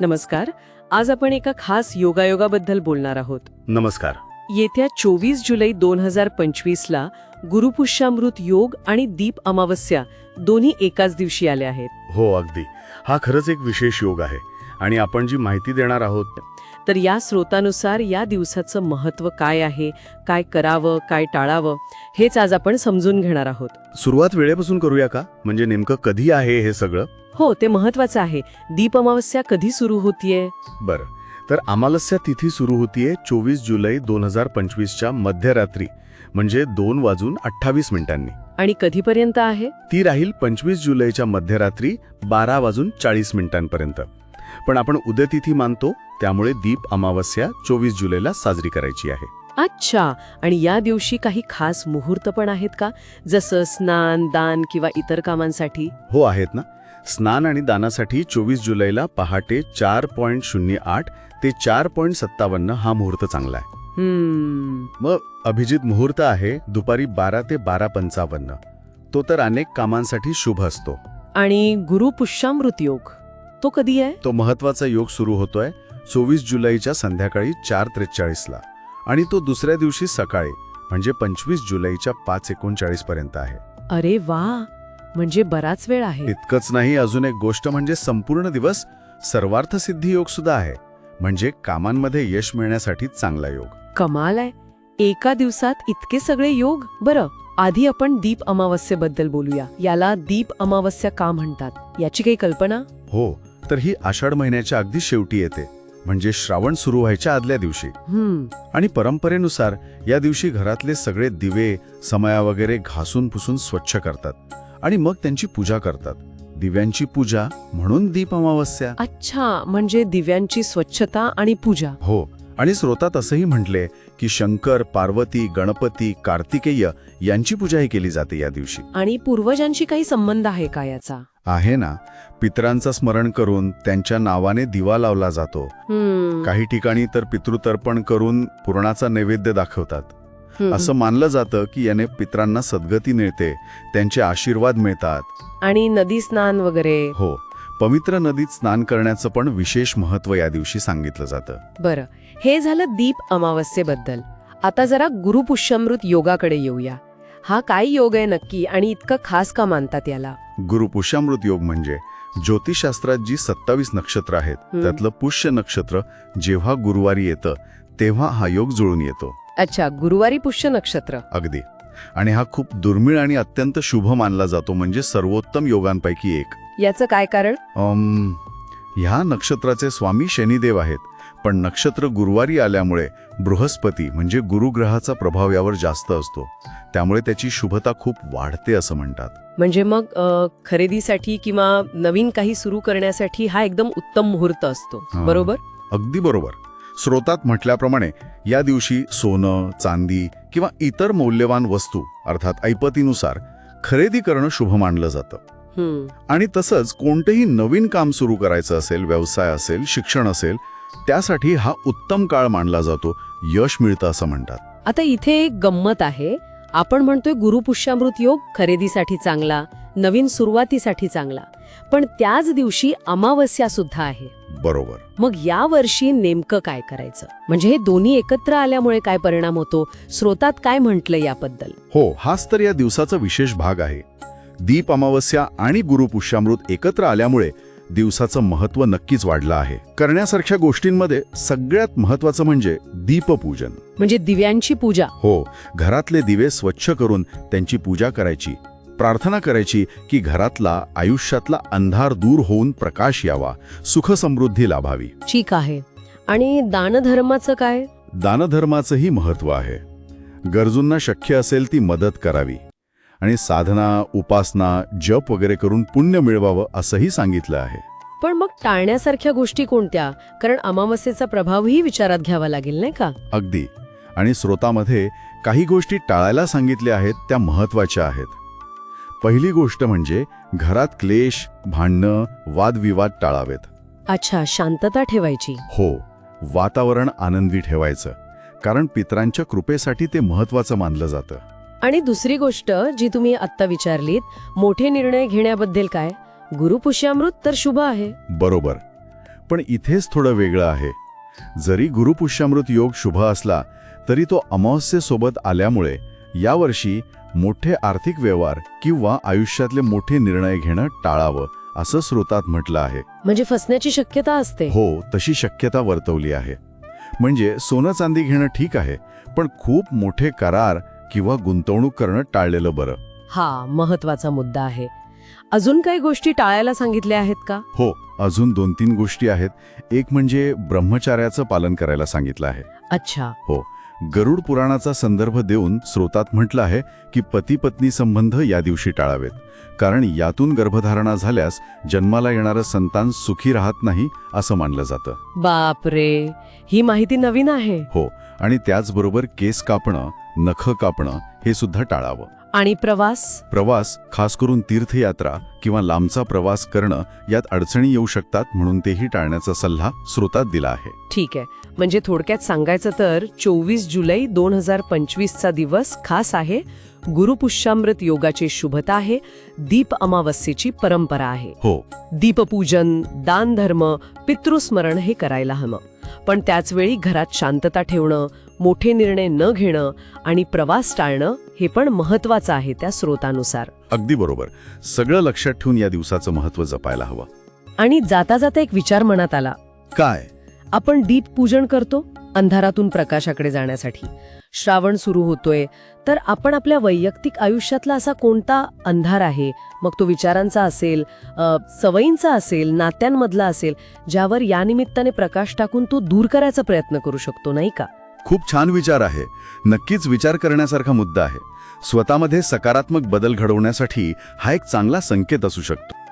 नमस्कार. आज आपण एका खास योगायोगाबद्दल बोलणार आहोत. नमस्कार. येत्या चोवीस जुलै दोन हजार पंचवीसला गुरुपुष्यामृत योग आणि दीप अमावस्या दोन्ही एकाच दिवशी आले आहेत. हो अगदी. हा खरंच एक विशेष योग आहे आणि आपण जी माहिती देणार आहोत. तर या स्रोतानुसार या दिवसाचं महत्त्व काय आहे काय करावं काय टाळावं हेच आज आपण समजून घेणार आहोत. सुरुवात वेळेपासून करूया का? म्हणजे नेमकं कधी आहे हे सगळं? हो ते महत्वाचं आहे. दीप अमावस्या कधी सुरू होतीये? बरं. तर अमालस्या तिथी सुरू होतीये चोवीस जुलै दोन हजार पंचवीसच्या मध्यरात्री म्हणजे दोन वाजून अठ्ठावीस मिनिटांनी. आणि कधीपर्यंत आहे? ती राहील पंचवीस जुलैच्या मध्यरात्री बारा वाजून चाळीस मिनिटांपर्यंत. पण आपण उदयतिथी मानतो त्यामुळे दीप अमावस्या चोवीस जुलैला साजरी करायची आहे. अच्छा! आणि या दिवशी काही खास मुहूर्त पण आहेत का? जसं स्नान दान किंवा इतर कामांसाठी? हो आहेत ना. स्नान आणि दानासाठी चोवीस जुलैला पहाटे चार पॉईंट शून्य आठ ते चार पॉईंट सत्तावन्न हा मुहूर्त चांगला आहे. मग अभिजित मुहूर्त आहे दुपारी बारा ते बारा पंचावन्न. तो तर अनेक कामांसाठी शुभ असतो. आणि गुरु पुष्यामृत योग तो कधी आहे? तो महत्त्वाचा योग सुरू होतोय चोवीस जुलैच्या संध्याकाळी चार त्रेचाळीसला आणि तो दुसऱ्या दिवशी सकाळी म्हणजे पंचवीस जुलैच्या पाच एकोणचाळीस पर्यंत आहे. अरे वा! म्हणजे बराच वेळ आहे. इतकंच नाही अजून एक गोष्ट म्हणजे संपूर्ण दिवस सर्वार्थ सिद्धी योग सुद्धा आहे. म्हणजे कामांमध्ये यश मिळण्यासाठी चांगला योग. कमाल आहे. एका दिवसात इतके सगळे योग? बरं आधी आपण दीप अमावस्येबद्दल बोलूया. याला दीप अमावस्या का म्हणतात? याची काही कल्पना? हो तर ही आषाढ महिन्याच्या अगदी शेवटी येते. म्हणजे श्रावण सुरू व्हायच्या आदल्या दिवशी. आणि परंपरेनुसार या दिवशी घरातले सगळे दिवे समया वगैरे घासून पुसून स्वच्छ करतात. आणि मग त्यांची पूजा करतात. दिव्यांची पूजा म्हणून दीप अमावस्या. अच्छा म्हणजे दिव्यांची स्वच्छता आणि पूजा. हो आणि स्रोतात असंही म्हटले की शंकर पार्वती गणपती कार्तिकेय यांची पूजाही केली जाते या दिवशी. आणि पूर्वजांशी काही संबंध आहे का याचा? आहे ना. पितरांचं स्मरण करून त्यांच्या नावाने दिवा लावला जातो. काही ठिकाणी तर पितृतर्पण करून पुरणाचा नैवेद्य दाखवतात. असं मानलं जातं की याने पितरांना सद्गती मिळते त्यांचे आशीर्वाद मिळतात. आणि नदी स्नान वगैरे. हो पवित्र नदीत स्नान करण्याचं पण विशेष महत्त्व या दिवशी सांगितलं जातं. बरं हे झालं दीप अमावस्येबद्दल. आता जरा गुरुपुष्यमृत योगाकडे येऊया. हा काय योग आहे नक्की आणि इतकं खास का मानतात याला? गुरुपुष्यामृत योग म्हणजे ज्योतिषशास्त्रात जी सत्तावीस नक्षत्र आहेत. त्यातलं पुष्य नक्षत्र जेव्हा गुरुवारी येतं तेव्हा हा योग जुळून येतो. अच्छा गुरुवारी पुष्य नक्षत्र. अगदी. आणि हा खूप दुर्मिळ आणि अत्यंत शुभ मानला जातो म्हणजे सर्वोत्तम योगांपैकी एक. याचं काय कारण? अम, ह्या नक्षत्राचे स्वामी शनिदेव आहेत पण नक्षत्र गुरुवारी आल्यामुळे बृहस्पती म्हणजे गुरुग्रहाचा प्रभाव यावर जास्त असतो. त्यामुळे त्याची शुभता खूप वाढते असं म्हणतात. म्हणजे मग अ, खरेदीसाठी किंवा नवीन काही सुरू करण्यासाठी हा एकदम उत्तम मुहूर्त असतो. हा. बरोबर? अगदी बरोबर. स्रोतात म्हटल्याप्रमाणे या दिवशी सोनं चांदी किंवा इतर मौल्यवान वस्तू अर्थात ऐपतीनुसार खरेदी करणं शुभ मानलं जातं. आणि तसंच कोणतेही नवीन काम सुरू करायचं असेल व्यवसाय असेल शिक्षण असेल त्यासाठी हा उत्तम काळ मानला जातो यश मिळतं असं म्हणतात. आता इथे एक गंमत आहे. आपण म्हणतोय गुरुपुष्यामृत योग खरेदीसाठी चांगला. नवीन सुरुवातीसाठी चांगला. पण त्याच दिवशी अमावस्या सुद्धा आहे. बरोबर. मग या वर्षी नेमकं काय करायचं? म्हणजे हे दोन्ही एकत्र आल्यामुळे काय परिणाम होतो? स्रोतात काय म्हटलं याबद्दल? हो हाच तर या दिवसाचा विशेष भाग आहे. दीप अमावस्या आणि गुरुपुष्यामृत एकत्र आल्यामुळे दिवसाचं महत्त्व नक्कीच वाढलं आहे. करण्यासारख्या गोष्टींमध्ये सगळ्यात महत्वाचं म्हणजे दीपपूजन. म्हणजे दिव्यांची पूजा. हो घरातले दिवे स्वच्छ करून त्यांची पूजा करायची. प्रार्थना करायची की घरातला आयुष्यातला अंधार दूर होऊन प्रकाश यावा सुखसमृद्धी लाभावी. ठीक आहे. आणि दानधर्माचं काय? दानधर्माचंही महत्त्व आहे. गरजूंना शक्य असेल ती मदत करावी. आणि साधना उपासना जप वगैरे करून पुण्य मिळवावं असंही सांगितलं आहे. पण मग टाळण्यासारख्या गोष्टी कोणत्या? कारण अमावस्येचा प्रभावही विचारात घ्यावा लागेल नाही का? अगदी. आणि स्रोतामध्ये काही गोष्टी टाळायला सांगितल्या आहेत त्या महत्त्वाच्या आहेत. पहिली गोष्ट म्हणजे घरात क्लेश भांडणं वादविवाद टाळावेत. अच्छा शांतता ठेवायची. हो वातावरण आनंदी ठेवायचं. कारण पितरांच्या कृपेसाठी ते महत्वाचं मानलं जातं. आणि दुसरी गोष्ट जी तुम्ही आत्ता विचारलीत मोठे निर्णय घेण्याबद्दल काय? गुरुपुष्यामृत तर शुभ आहे. बरोबर. पण इथेच थोडं वेगळं आहे. जरी गुरुपुष्यामृत योग शुभ असला तरी तो अमावस्येसोबत आल्यामुळे यावर्षी मोठे आर्थिक व्यवहार किंवा आयुष्यातले मोठे निर्णय घेणं टाळावं असं स्रोतात म्हटलं आहे. म्हणजे फसण्याची शक्यता असते. हो तशी शक्यता वर्तवली आहे. म्हणजे सोनं चांदी घेणं ठीक आहे पण खूप मोठे करार किंवा गुंतवणूक करणं टाळलेलं बरं. हा महत्त्वाचा मुद्दा आहे. अजून काही गोष्टी टाळायला सांगितल्या आहेत का? हो अजून दोन तीन गोष्टी आहेत. एक म्हणजे ब्रह्मचार्याचं पालन करायला सांगितलं आहे. अच्छा. हो गरुड पुराणाचा संदर्भ देऊन स्रोतात म्हटलं आहे की पती पत्नी संबंध या दिवशी टाळावेत. कारण यातून गर्भधारणा झाल्यास जन्माला येणारं संतान सुखी राहत नाही असं मानलं जातं. बापरे! ही माहिती नवीन आहे. हो आणि त्याचबरोबर केस कापणं नख कापणं हे सुद्धा टाळावं. आणि प्रवास? प्रवास खास करून तीर्थयात्रा किंवा लांबचा प्रवास करणं यात अडचणी येऊ शकतात म्हणून तेही टाळण्याचा सल्ला स्रोतात दिला आहे. ठीक आहे. म्हणजे थोडक्यात सांगायचं तर चोवीस जुलै दोन हजार पंचवीसचा दिवस खास आहे. गुरुपुष्यामृत योगाची शुभता आहे. दीप अमावस्येची परंपरा आहे. हो. दीपपूजन दान धर्म पितृस्मरण हे करायला हवं. पण त्याचवेळी घरात शांतता ठेवणं मोठे निर्णय न घेणं आणि प्रवास टाळणं हे पण महत्वाचं आहे त्या स्रोतानुसार. अगदी बरोबर. सगळं लक्षात ठेवून या दिवसाचं महत्त्व जपायला हवं. आणि जाता जाता एक विचार मनात आला. काय? आपण दीप पूजन करतो अंधारातून प्रकाशाकडे जाण्यासाठी. श्रावण सुरू होतोय तर आपण आपल्या वैयक्तिक आयुष्यातला असा कोणता अंधार आहे? मग तो विचारांचा असेल सवयींचा असेल नात्यांमधला असेल ज्यावर या निमित्ताने प्रकाश टाकून तो दूर करायचा प्रयत्न करू शकतो नाही का? खूप छान विचार आहे. नक्कीच विचार करण्यासारखा मुद्दा आहे. स्वतःमध्ये सकारात्मक बदल घडवण्यासाठी हा एक चांगला संकेत असू शकतो.